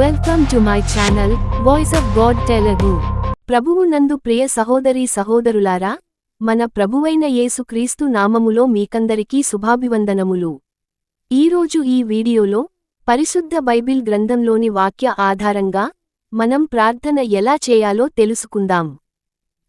Welcome to my channel voice of God Telugu ప్రభువు నందు ప్రియ సహోదరి సహోదరులారా మన ప్రభువైన యేసుక్రీస్తు నామములో మీకందరికీ శుభాభివందనములు. ఈరోజు ఈ వీడియోలో పరిశుద్ధ బైబిల్ గ్రంథంలోని వాక్య ఆధారంగా మనం ప్రార్థన ఎలా చేయాలో తెలుసుకుందాం.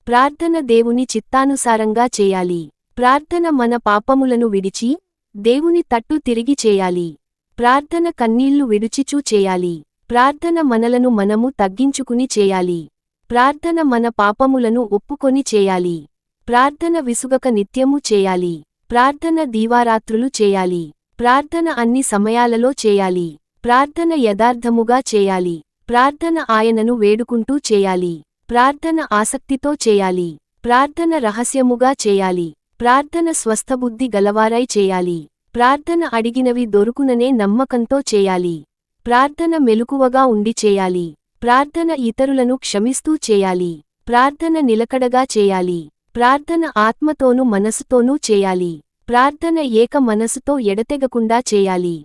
ప్రార్థన దేవుని చిత్తానుసారంగా చేయాలి. ప్రార్థన మన పాపములను విడిచి దేవుని తట్టు తిరిగి చేయాలి. ప్రార్థన కన్నీళ్ళు విడుచిచూ చేయాలి. ప్రార్థన మనలను మనము తగ్గించుకుని చేయాలి ప్రార్థన మన పాపములను ఒప్పుకొని చేయాలి ప్రార్థన విసుగక నిత్యము చేయాలి ప్రార్థన దీవారాత్రులు చేయాలి ప్రార్థన అన్ని సమయాలలో చేయాలి ప్రార్థన యథార్థముగా చేయాలి ప్రార్థన ఆయనను వేడుకుంటూ చేయాలి ప్రార్థన ఆసక్తితో చేయాలి ప్రార్థన రహస్యముగా చేయాలి ప్రార్థన స్వస్థబుద్ధి గలవారై చేయాలి ప్రార్థన అడిగినవి దొరుకుననే నమ్మకంతో చేయాలి ప్రార్థన మెలకువగా ఉండి చేయాలి. ప్రార్థన ఇతరులను క్షమిస్తూ చేయాలి. ప్రార్థన నిలకడగా చేయాలి. ప్రార్థన ఆత్మతోనూ మనసుతోనూ చేయాలి. ప్రార్థన ఏక మనసుతో ఎడతెగకుండా చేయాలి.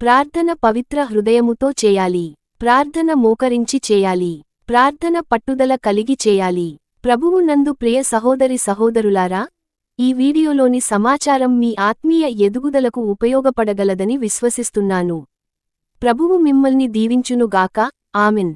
ప్రార్థన పవిత్ర హృదయముతో చేయాలి. ప్రార్థన మోకరించి చేయాలి. ప్రార్థన పట్టుదల కలిగి చేయాలి. ప్రభువు నందు ప్రియ సహోదరి సహోదరులారా ఈ వీడియోలోని సమాచారం మీ ఆత్మీయ ఎదుగుదలకు ఉపయోగపడగలదని విశ్వసిస్తున్నాను. ప్రభువు మిమ్మల్ని దీవించునుగాక. ఆమెన్.